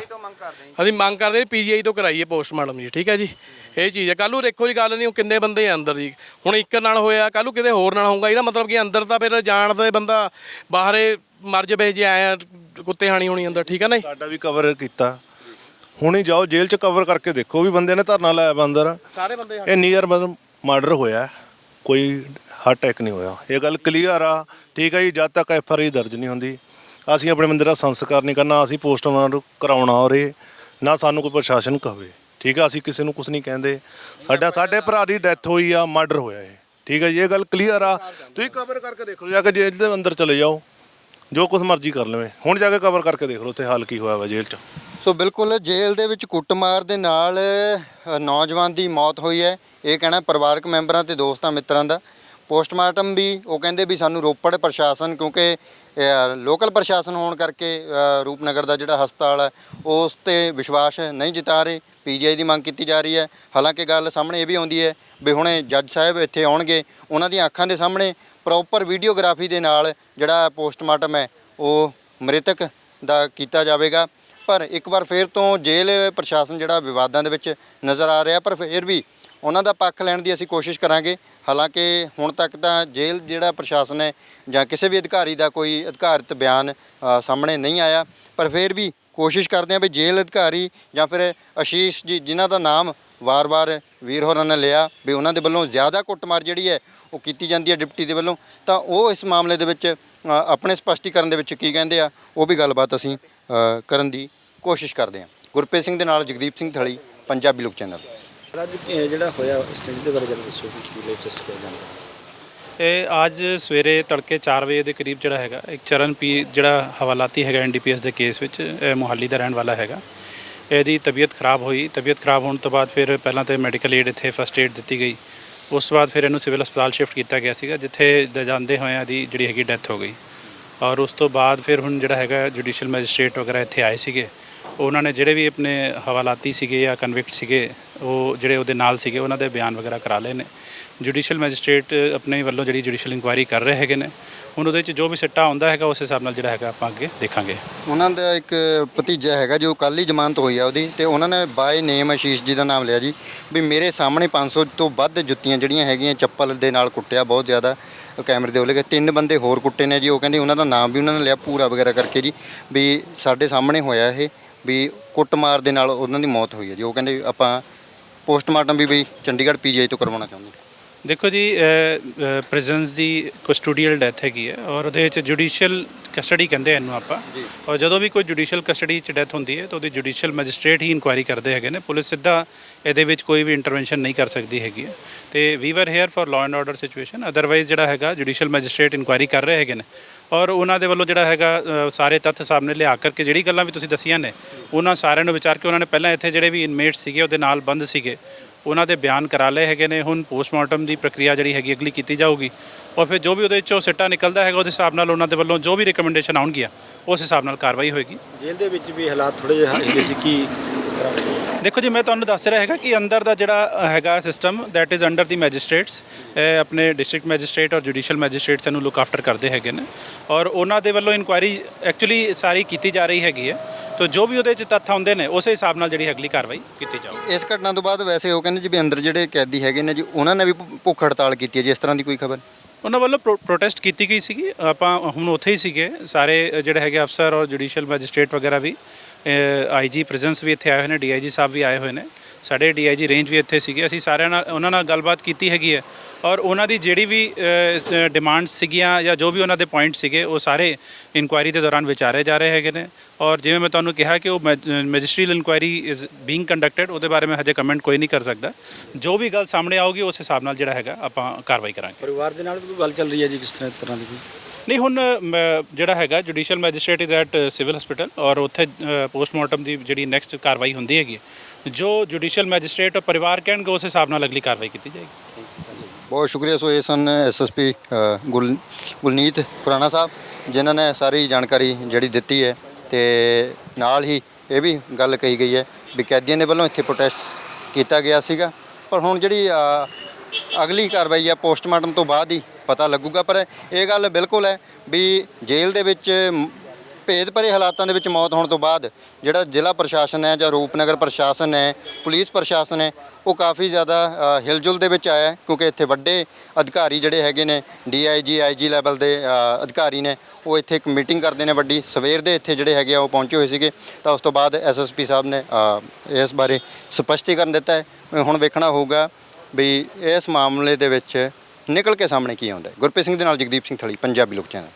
ਅਸੀਂ ਮੰਗ ਕਰਦੇ ਪੀਜੀਆਈ ਤੋਂ ਕਰਾਈਏ ਪੋਸਟਮਾਰਟਮ ਜੀ ਠੀਕ ਹੈ ਜੀ? ਇਹ ਚੀਜ਼ ਹੈ ਕੱਲ੍ਹ ਨੂੰ ਦੇਖੋ ਜੀ ਗੱਲ ਨਹੀਂ ਉਹ ਕਿੰਨੇ ਬੰਦੇ ਆ ਅੰਦਰ ਜੀ? ਹੁਣ ਇੱਕ ਨਾਲ ਹੋਇਆ ਕੱਲ੍ਹ ਨੂੰ ਕਿਤੇ ਹੋਰ ਨਾਲ ਹੋਊਗਾ ਇਹਦਾ ਮਤਲਬ ਕਿ ਅੰਦਰ ਤਾਂ ਫਿਰ ਜਾਣ ਦਾ ਬੰਦਾ ਬਾਹਰੇ ਮਰ ਜਵੇ ਜੇ ਆਇਆ ਕੁੱਤੇ ਹਾਣੀ ਹੋਣੀ ਅੰਦਰ ਠੀਕ ਹੈ ਨਾ ਜੀ ਸਾਡਾ ਵੀ ਕਵਰ ਕੀਤਾ। ਹੁਣੇ ਜਾਓ ਜੇਲ੍ਹ 'ਚ ਕਵਰ ਕਰਕੇ ਦੇਖੋ ਵੀ ਬੰਦੇ ਨੇ ਧਰਨਾ ਲਾਇਆ ਵਾ ਅੰਦਰ। ਸਾਰੇ ਬੰਦੇ ਇਹ ਨੀਅਰ ਮਰਡਰ ਹੋਇਆ। ਕੋਈ ਹਾਰਟ ਅਟੈਕ ਨਹੀਂ ਹੋਇਆ। ਇਹ ਗੱਲ ਕਲੀਅਰ ਆ ਠੀਕ ਹੈ ਜੀ? ਜਦ ਤੱਕ ਐਫ ਆਰ ਆਈ ਦਰਜ ਨਹੀਂ ਹੁੰਦੀ। ਅਸੀਂ ਆਪਣੇ ਬੰਦੇ ਦਾ ਸੰਸਕਾਰ ਨਹੀਂ ਕਰਨਾ, ਅਸੀਂ ਪੋਸਟਮਾਰਟਮ ਕਰਾਉਣਾ ਔਰੇ ਨਾ ਸਾਨੂੰ ਕੋਈ ਪ੍ਰਸ਼ਾਸਨ ਕਹਵੇ ਠੀਕ ਆ, ਅਸੀਂ ਕਿਸੇ ਨੂੰ ਕੁਝ ਨਹੀਂ ਕਹਿੰਦੇ। ਸਾਡਾ, ਸਾਡੇ ਭਰਾ ਦੀ ਡੈਥ ਹੋਈ ਆ ਮਰਡਰ ਹੋਇਆ ਇਹ। ਠੀਕ ਹੈ ਜੀ, ਇਹ ਗੱਲ ਕਲੀਅਰ ਆ। ਤੁਸੀਂ ਕਵਰ ਕਰਕੇ ਦੇਖ ਲਓ, ਜਾ ਕੇ ਜੇਲ੍ਹ ਦੇ ਅੰਦਰ ਚਲੇ ਜਾਓ। ਜੋ ਕੁਝ ਮਰਜ਼ੀ ਕਰ ਲਵੇ। ਹੁਣ ਜਾ ਕੇ ਕਵਰ ਕਰਕੇ ਦੇਖ ਲਓ, ਉੱਥੇ ਹਾਲ ਕੀ ਹੋਇਆ ਵਾ ਜੇਲ੍ਹ 'ਚ। ਸੋ ਬਿਲਕੁਲ, ਜੇਲ੍ਹ ਦੇ ਵਿੱਚ ਕੁੱਟਮਾਰ ਦੇ ਨਾਲ ਨੌਜਵਾਨ ਦੀ ਮੌਤ ਹੋਈ ਹੈ। ਇਹ ਕਹਿਣਾ ਪਰਿਵਾਰਕ ਮੈਂਬਰਾਂ ਤੇ ਦੋਸਤਾਂ ਮਿੱਤਰਾਂ ਦਾ। ਪੋਸਟਮਾਰਟਮ ਵੀ ਉਹ ਕਹਿੰਦੇ ਵੀ ਸਾਨੂੰ ਰੋਪੜ ਪ੍ਰਸ਼ਾਸਨ ਕਿਉਂਕਿ ਲੋਕਲ ਪ੍ਰਸ਼ਾਸਨ ਹੋਣ ਕਰਕੇ ਰੂਪਨਗਰ ਦਾ ਜਿਹੜਾ ਹਸਪਤਾਲ ਹੈ, ਉਸ ਤੇ ਵਿਸ਼ਵਾਸ ਨਹੀਂ ਜਿਤਾ ਰਹੇ, ਪੀਜੀਆਈ ਦੀ ਮੰਗ ਕੀਤੀ ਜਾ ਰਹੀ ਹੈ। ਹਾਲਾਂਕਿ ਗੱਲ ਸਾਹਮਣੇ ਇਹ ਵੀ ਆਉਂਦੀ ਹੈ ਵੀ ਹੁਣੇ ਜੱਜ ਸਾਹਿਬ ਇੱਥੇ ਆਉਣਗੇ, ਉਹਨਾਂ ਦੀਆਂ ਅੱਖਾਂ ਦੇ ਸਾਹਮਣੇ ਪ੍ਰੋਪਰ ਵੀਡੀਓਗ੍ਰਾਫੀ ਦੇ ਨਾਲ ਜਿਹੜਾ ਪੋਸਟਮਾਰਟਮ ਹੈ, ਉਹ ਮ੍ਰਿਤਕ ਦਾ ਕੀਤਾ ਜਾਵੇਗਾ। ਪਰ ਇੱਕ ਵਾਰ ਫੇਰ ਤੋਂ ਜੇਲ੍ਹ ਪ੍ਰਸ਼ਾਸਨ ਜਿਹੜਾ ਵਿਵਾਦਾਂ ਦੇ ਵਿੱਚ ਨਜ਼ਰ ਆ ਰਿਹਾ, ਪਰ ਫਿਰ ਵੀ ਉਹਨਾਂ ਦਾ ਪੱਖ ਲੈਣ ਦੀ ਅਸੀਂ ਕੋਸ਼ਿਸ਼ ਕਰਾਂਗੇ। ਹਾਲਾਂਕਿ ਹੁਣ ਤੱਕ ਤਾਂ ਜੇਲ੍ਹ ਜਿਹੜਾ ਪ੍ਰਸ਼ਾਸਨ ਹੈ ਜਾਂ ਕਿਸੇ ਵੀ ਅਧਿਕਾਰੀ ਦਾ ਕੋਈ ਅਧਿਕਾਰਿਤ ਬਿਆਨ ਅ, ਸਾਹਮਣੇ ਨਹੀਂ ਆਇਆ। ਪਰ ਫਿਰ ਵੀ ਕੋਸ਼ਿਸ਼ ਕਰਦੇ ਹਾਂ ਵੀ ਜੇਲ੍ਹ ਅਧਿਕਾਰੀ ਜਾਂ ਫਿਰ ਆਸ਼ੀਸ਼ ਜੀ ਜਿਨ੍ਹਾਂ ਦਾ ਨਾਮ ਵਾਰ-ਵਾਰ ਵੀਰ ਹੋਰਾਂ ਨੇ ਲਿਆ ਵੀ ਉਹਨਾਂ ਦੇ ਵੱਲੋਂ ਜ਼ਿਆਦਾ ਕੁੱਟਮਾਰ ਜਿਹੜੀ ਹੈ ਉਹ ਕੀਤੀ ਜਾਂਦੀ ਹੈ ਡਿਪਟੀ ਦੇ ਵੱਲੋਂ। ਤਾਂ ਉਹ ਇਸ ਮਾਮਲੇ ਦੇ ਵਿੱਚ ਅ, ਆਪਣੇ ਸਪਸ਼ਟੀਕਰਨ ਦੇ ਵਿੱਚ ਕੀ ਕਹਿੰਦੇ ਆ ਉਹ ਵੀ ਗੱਲਬਾਤ ਅਸੀਂ ਅ, ਕਰਨ ਦੀ ਕੋਸ਼ਿਸ਼ ਕਰਦੇ ਹਾਂ। ਗੁਰਪ੍ਰੀਤ ਸਿੰਘ ਦੇ ਨਾਲ ਜਗਦੀਪ ਸਿੰਘ ਥਲੀ ਪੰਜਾਬੀ ਲੋਕ ਚੈਨਲ। ਅੱਜ ਇਹ ਜਿਹੜਾ ਹੋਇਆ ਸਟੇਜ ਦੇ ਬਾਰੇ ਜਰਾ ਦੱਸੋ ਕਿ ਲੇਟੈਸਟ ਕਿਹਾ ਜਾਂਦਾ ਇਹ ਅੱਜ ਸਵੇਰੇ ਤੜਕੇ 4 ਵਜੇ ਦੇ ਕਰੀਬ ਜਿਹੜਾ ਹੈਗਾ, ਇੱਕ ਚਰਨ ਜਿਹੜਾ ਹਵਾਲਾਤੀ ਹੈਗਾ ਐਨਡੀਪੀਐਸ ਦੇ ਕੇਸ ਵਿੱਚ, ਇਹ ਮੁਹਾਲੀ ਦਾ ਰਹਿਣ ਵਾਲਾ ਹੈਗਾ। ਇਹਦੀ ਤਬੀਅਤ ਖਰਾਬ ਹੋਈ, ਤਬੀਅਤ ਖਰਾਬ ਹੋਣ ਤੋਂ ਬਾਅਦ ਫਿਰ ਪਹਿਲਾਂ ਤੇ ਮੈਡੀਕਲ ਏਡ ਇੱਥੇ ਫਸਟ ਏਡ ਦਿੱਤੀ ਗਈ। ਉਸ ਤੋਂ ਬਾਅਦ ਫਿਰ ਇਹਨੂੰ ਸਿਵਲ ਹਸਪਤਾਲ ਸ਼ਿਫਟ ਕੀਤਾ ਗਿਆ ਸੀਗਾ, ਜਿੱਥੇ ਜਾਂਦੇ ਹੋਇਆਂ ਇਹਦੀ ਜਿਹੜੀ ਹੈਗੀ ਡੈਥ ਹੋ ਗਈ। ਔਰ ਉਸ ਤੋਂ ਬਾਅਦ ਫਿਰ ਹੁਣ ਜਿਹੜਾ ਹੈਗਾ ਜੁਡੀਸ਼ੀਅਲ ਮੈਜਿਸਟ੍ਰੇਟ ਵਗੈਰਾ ਇੱਥੇ ਆਏ ਸੀਗੇ। ਉਹਨਾਂ ਨੇ ਜਿਹੜੇ ਵੀ ਆਪਣੇ ਹਵਾਲਾਤੀ ਸੀਗੇ ਜਾਂ ਕਨਵਿਕਟ ਸੀਗੇ, ਉਹ ਜਿਹੜੇ ਉਹਦੇ ਨਾਲ ਸੀਗੇ, ਉਹਨਾਂ ਦੇ ਬਿਆਨ ਵਗੈਰਾ ਕਰਾ ਲਏ ਨੇ। ਜੁਡੀਸ਼ੀਅਲ ਮੈਜਿਸਟ੍ਰੇਟ ਆਪਣੇ ਵੱਲੋਂ ਜਿਹੜੀ ਜੁਡੀਸ਼ੀਅਲ ਇਨਕੁਆਇਰੀ ਕਰ ਰਹੇ ਹੈਗੇ ਨੇ। ਹੁਣ ਉਹਦੇ 'ਚ ਜੋ ਵੀ ਸਿੱਟਾ ਆਉਂਦਾ ਹੈਗਾ, ਉਸ ਹਿਸਾਬ ਨਾਲ ਜਿਹੜਾ ਹੈਗਾ ਆਪਾਂ ਅੱਗੇ ਦੇਖਾਂਗੇ। ਉਹਨਾਂ ਦਾ ਇੱਕ ਭਤੀਜਾ ਹੈਗਾ ਜੋ ਕੱਲ ਹੀ ਜ਼ਮਾਨਤ ਹੋਈ ਆ ਉਹਦੀ ਤੇ ਉਹਨਾਂ ਨੇ ਬਾਏ ਨੇਮ ਆਸ਼ੀਸ਼ ਜੀ ਦਾ ਨਾਮ ਲਿਆ ਜੀ। ਵੀ ਮੇਰੇ ਸਾਹਮਣੇ 500 ਤੋਂ ਵੱਧ ਜੁੱਤੀਆਂ ਜਿਹੜੀਆਂ ਹੈਗੀਆਂ, ਚੱਪਲ ਦੇ ਨਾਲ ਕੁੱਟਿਆ ਬਹੁਤ ਜ਼ਿਆਦਾ ਕੈਮਰੇ ਦੇ ਉਹਲੇ। ਤਿੰਨ ਬੰਦੇ ਹੋਰ ਕੁੱਟੇ ਨੇ ਜੀ, ਉਹ ਕਹਿੰਦੇ ਉਹਨਾਂ ਦਾ ਨਾਮ ਵੀ ਉਹਨਾਂ ਨੇ ਲਿਆ, ਪੂਰਾ ਵਗੈਰਾ ਕਰਕੇ ਜੀ। ਵੀ ਸਾਡੇ ਸਾਹਮਣੇ ਹੋਇਆ ਇਹ। ਵੀ ਕੁੱਟਮਾਰ ਦੇ ਨਾਲ ਉਹਨਾਂ ਦੀ ਮੌਤ ਹੋਈ ਹੈ ਜੀ। ਉਹ ਕਹਿੰਦੇ ਆਪਾਂ ਪੋਸਟਮਾਰਟਮ ਵੀ ਵੀ ਚੰਡੀਗੜ੍ਹ ਪੀਜੀਆਈ ਤੋਂ ਕਰਵਾਉਣਾ ਚਾਹੁੰਦੇ ਦੇਖੋ ਜੀ ਪ੍ਰਿਜ਼ਨਸ ਦੀ ਕਸਟੋਡੀਅਲ ਡੈਥ ਹੈਗੀ ਹੈ ਔਰ ਉਹਦੇ ਵਿੱਚ ਜੁਡੀਸ਼ੀਅਲ ਕਸਟਡੀ ਕਹਿੰਦੇ ਇਹਨੂੰ ਆਪਾਂ। ਔਰ ਜਦੋਂ ਵੀ ਕੋਈ ਜੁਡੀਸ਼ੀਅਲ ਕਸਟਡੀ 'ਚ ਡੈਥ ਹੁੰਦੀ ਹੈ ਤਾਂ ਉਹਦੀ ਜੁਡੀਸ਼ੀਅਲ ਮੈਜਿਸਟ੍ਰੇਟ ਹੀ ਇਨਕੁਆਇਰੀ ਕਰਦੇ ਹੈਗੇ ਨੇ। ਪੁਲਿਸ ਸਿੱਧਾ ਇਹਦੇ ਵਿੱਚ ਕੋਈ ਵੀ ਇੰਟਰਵੈਂਸ਼ਨ ਨਹੀਂ ਕਰ ਸਕਦੀ ਹੈਗੀ ਹੈ। ਤੇ we were here for law and order situation otherwise ਜਿਹੜਾ ਹੈਗਾ ਜੁਡੀਸ਼ੀਅਲ ਮੈਜਿਸਟ੍ਰੇਟ ਇਨਕੁਆਇਰੀ ਕਰ ਰਹੇ ਹੈਗੇ ਨੇ। ਔਰ ਉਹਨਾਂ ਦੇ ਵੱਲੋਂ ਜਿਹੜਾ ਹੈਗਾ ਅ, ਸਾਰੇ ਤੱਥ ਸਾਹਮਣੇ ਲਿਆ ਕਰਕੇ ਜਿਹੜੀ ਗੱਲਾਂ ਵੀ ਤੁਸੀਂ ਦੱਸੀਆਂ ਨੇ ਉਹਨਾਂ ਸਾਰਿਆਂ ਨੂੰ ਵਿਚਾਰ ਕੇ ਉਹਨਾਂ ਨੇ ਪਹਿਲਾਂ ਇੱਥੇ ਜਿਹੜੇ ਵੀ ਇਨਮੇਟ ਸੀਗੇ ਉਹਦੇ ਨਾਲ ਬੰਦ ਸੀਗੇ ਉਹਨਾਂ ਦੇ ਬਿਆਨ ਕਰਾ ਲਏ ਹੈਗੇ ਨੇ ਹੁਣ ਪੋਸਟਮਾਰਟਮ ਦੀ ਪ੍ਰਕਿਰਿਆ ਜਿਹੜੀ ਹੈਗੀ ਅਗਲੀ ਕੀਤੀ ਜਾਊਗੀ। ਔਰ ਫਿਰ ਜੋ ਵੀ ਉਹਦੇ ਵਿੱਚੋਂ ਸਿੱਟਾ ਨਿਕਲਦਾ ਹੈਗਾ ਉਹਦੇ ਹਿਸਾਬ ਨਾਲ ਉਹਨਾਂ ਦੇ ਵੱਲੋਂ ਜੋ ਵੀ ਰਿਕਮੈਂਡੇਸ਼ਨ ਆਉਣਗੀਆਂ ਉਸ ਹਿਸਾਬ ਨਾਲ ਕਾਰਵਾਈ ਹੋਏਗੀ। ਜੇਲ੍ਹ ਦੇ ਵਿੱਚ ਵੀ ਹਾਲਾਤ ਥੋੜੇ ਜਿਹੇ ਹੈਗੇ ਸੀ ਕਿ ਕਿਸ ਤਰ੍ਹਾਂ ਦੇਖੋ ਜੀ ਮੈਂ ਤੁਹਾਨੂੰ ਦੱਸ ਰਿਹਾ ਹੈਗਾ ਕਿ ਅੰਦਰ ਦਾ ਜਿਹੜਾ ਹੈਗਾ system that is under the magistrates ਆਪਣੇ ਡਿਸਟ੍ਰਿਕਟ ਮੈਜਿਸਟ੍ਰੇਟ ਔਰ ਜੁਡੀਸ਼ੀਅਲ ਮੈਜਿਸਟ੍ਰੇਟਸ ਇਹਨੂੰ ਲੁੱਕ ਆਫਟਰ ਕਰਦੇ ਹੈਗੇ ਨੇ। ਔਰ ਉਹਨਾਂ ਦੇ ਵੱਲੋਂ ਇਨਕੁਆਇਰੀ ਐਕਚੁਅਲੀ ਸਾਰੀ ਕੀਤੀ ਜਾ ਰਹੀ ਹੈਗੀ ਹੈ। ਤਾਂ ਜੋ ਵੀ ਉਹਦੇ ਚ ਤੱਥ ਆਉਂਦੇ ਨੇ ਉਸੇ ਹਿਸਾਬ ਨਾਲ ਜਿਹੜੀ ਅਗਲੀ ਕਾਰਵਾਈ ਕੀਤੀ ਜਾਊਗੀ ਇਸ ਘਟਨਾ ਤੋਂ ਬਾਅਦ ਵੈਸੇ ਉਹ ਕਹਿੰਦੇ ਜੀ ਵੀ ਅੰਦਰ ਜਿਹੜੇ ਕੈਦੀ ਹੈਗੇ ਨੇ ਜੀ ਉਹਨਾਂ ਨੇ ਵੀ ਭੁੱਖ ਹੜਤਾਲ ਕੀਤੀ ਹੈ ਜੀ ਇਸ ਤਰ੍ਹਾਂ ਦੀ ਕੋਈ ਖਬਰ? ਉਹਨਾਂ ਵੱਲੋਂ ਪ੍ਰੋ- ਪ੍ਰੋਟੈਸਟ ਕੀਤੀ ਗਈ ਸੀਗੀ। ਆਪਾਂ ਹੁਣ ਉੱਥੇ ਹੀ ਸੀਗੇ ਸਾਰੇ ਜਿਹੜੇ ਹੈਗੇ ਅਫਸਰ ਔਰ ਜੁਡੀਸ਼ੀਅਲ ਮੈਜਿਸਟ੍ਰੇਟ ਵਗੈਰਾ ਵੀ। ਆਈਜੀ ਪ੍ਰੈਜ਼ੈਂਸ ਵੀ ਇੱਥੇ ਆਏ ਹੋਏ ਨੇ ਡੀਆਈਜੀ ਸਾਹਿਬ ਵੀ ਆਏ ਹੋਏ ਨੇ। ਸਾਡੇ ਡੀਆਈਜੀ ਰੇਂਜ ਵੀ ਇੱਥੇ ਸੀਗੇ। ਅਸੀਂ ਸਾਰਿਆਂ ਨਾਲ, ਉਹਨਾਂ ਨਾਲ ਗੱਲਬਾਤ ਕੀਤੀ ਹੈਗੀ ਹੈ। ਔਰ ਉਹਨਾਂ ਦੀ ਜਿਹੜੀ ਵੀ ਡਿਮਾਂਡ ਸੀਗੀਆਂ ਜਾਂ ਜੋ ਵੀ ਉਹਨਾਂ ਦੇ ਪੁਆਇੰਟ ਸੀਗੇ, ਉਹ ਸਾਰੇ ਇਨਕੁਆਇਰੀ ਦੇ ਦੌਰਾਨ ਵਿਚਾਰੇ ਜਾ ਰਹੇ ਹੈਗੇ ਨੇ। ਔਰ ਜਿਵੇਂ ਮੈਂ ਤੁਹਾਨੂੰ ਕਿਹਾ ਕਿ ਉਹ magisterial inquiry is being conducted ਉਹਦੇ ਬਾਰੇ ਮੈਂ ਹਜੇ ਕਮੈਂਟ ਕੋਈ ਨਹੀਂ ਕਰ ਸਕਦਾ। ਜੋ ਵੀ ਗੱਲ ਸਾਹਮਣੇ ਆਊਗੀ, ਉਸ ਹਿਸਾਬ ਨਾਲ ਜਿਹੜਾ ਹੈਗਾ, ਆਪਾਂ ਕਾਰਵਾਈ ਕਰਾਂਗੇ। ਪਰਿਵਾਰ ਦੇ ਨਾਲ ਵੀ ਕੋਈ ਗੱਲ ਚੱਲ ਰਹੀ ਹੈ ਜੀ, ਕਿਸ ਤਰ੍ਹਾਂ ਤਰ੍ਹਾਂ ਦੀ ਕੋਈ? ਨਹੀਂ ਹੁਣ ਮ- ਜਿਹੜਾ ਹੈਗਾ judicial magistrate is at civil hospital ਔਰ ਉੱਥੇ ਪੋਸਟਮਾਰਟਮ ਦੀ ਜਿਹੜੀ ਨੈਕਸਟ ਕਾਰਵਾਈ ਹੁੰਦੀ ਹੈਗੀ ਹੈ। ਜੋ ਜੁਡੀਸ਼ੀਅਲ ਮੈਜਿਸਟ੍ਰੇਟ ਔਰ ਪਰਿਵਾਰ ਕਹਿਣਗੇ ਉਸ ਹਿਸਾਬ ਨਾਲ ਅਗਲੀ ਕਾਰਵਾਈ ਕੀਤੀ ਜਾਏਗੀ ਬਹੁਤ ਸ਼ੁਕਰੀਆ ਸੋ ਇਹ ਸਨ ਐਸਐਸਪੀ ਗੁਲ ਗੁਲਨੀਤ ਖੁਰਾਣਾ ਸਾਹਿਬ ਜਿਨ੍ਹਾਂ ਨੇ ਸਾਰੀ ਜਾਣਕਾਰੀ ਜਿਹੜੀ ਦਿੱਤੀ ਹੈ ਤੇ ਨਾਲ ਹੀ ਇਹ ਵੀ ਗੱਲ ਕਹੀ ਗਈ ਹੈ ਵੀ ਕੈਦੀਆਂ ਦੇ ਵੱਲੋਂ ਇੱਥੇ ਪ੍ਰੋਟੈਸਟ ਕੀਤਾ ਗਿਆ ਸੀਗਾ ਪਰ ਹੁਣ ਜਿਹੜੀ ਅ, ਅਗਲੀ ਕਾਰਵਾਈ ਆ ਪੋਸਟਮਾਰਟਮ ਤੋਂ ਬਾਅਦ ਹੀ ਪਤਾ ਲੱਗੂਗਾ, ਪਰ ਇਹ ਗੱਲ ਬਿਲਕੁਲ ਹੈ ਵੀ ਜੇਲ੍ਹ ਦੇ ਵਿੱਚ ਭੇਦ ਭਰੇ ਹਾਲਾਤਾਂ ਦੇ ਵਿੱਚ ਮੌਤ ਹੋਣ ਤੋਂ ਬਾਅਦ ਜਿਹੜਾ ਜ਼ਿਲ੍ਹਾ ਪ੍ਰਸ਼ਾਸਨ ਹੈ ਜਾਂ ਰੂਪਨਗਰ ਪ੍ਰਸ਼ਾਸਨ ਹੈ, ਪੁਲਿਸ ਪ੍ਰਸ਼ਾਸਨ ਹੈ, ਉਹ ਕਾਫੀ ਜ਼ਿਆਦਾ ਹਿਲਜੁਲ ਦੇ ਵਿੱਚ ਆਇਆ ਕਿਉਂਕਿ ਇੱਥੇ ਵੱਡੇ ਅਧਿਕਾਰੀ ਜਿਹੜੇ ਹੈਗੇ ਨੇ ਡੀਆਈਜੀ ਆਈਜੀ ਲੈਵਲ ਦੇ ਅਧਿਕਾਰੀ ਨੇ, ਉਹ ਇੱਥੇ ਇੱਕ ਮੀਟਿੰਗ ਕਰਦੇ ਨੇ ਵੱਡੀ। ਸਵੇਰ ਦੇ ਇੱਥੇ ਜਿਹੜੇ ਹੈਗੇ ਆ, ਉਹ ਪਹੁੰਚੇ ਹੋਏ ਸੀਗੇ, ਤਾਂ ਉਸ ਤੋਂ ਬਾਅਦ ਐਸਐਸਪੀ ਸਾਹਿਬ ਨੇ ਇਸ ਬਾਰੇ ਸਪਸ਼ਟੀਕਰਨ ਦਿੱਤਾ ਹੈ। ਹੁਣ ਵੇਖਣਾ ਹੋਊਗਾ ਵੀ ਇਸ ਮਾਮਲੇ ਦੇ ਵਿੱਚ ਨਿਕਲ ਕੇ ਸਾਹਮਣੇ ਕੀ ਆਉਂਦਾ ਹੈ? ਗੁਰਪ੍ਰੀਤ ਸਿੰਘ ਦੇ ਨਾਲ ਜਗਦੀਪ ਸਿੰਘ ਥਲੀ, ਪੰਜਾਬੀ ਲੋਕ ਚੈਨਲ।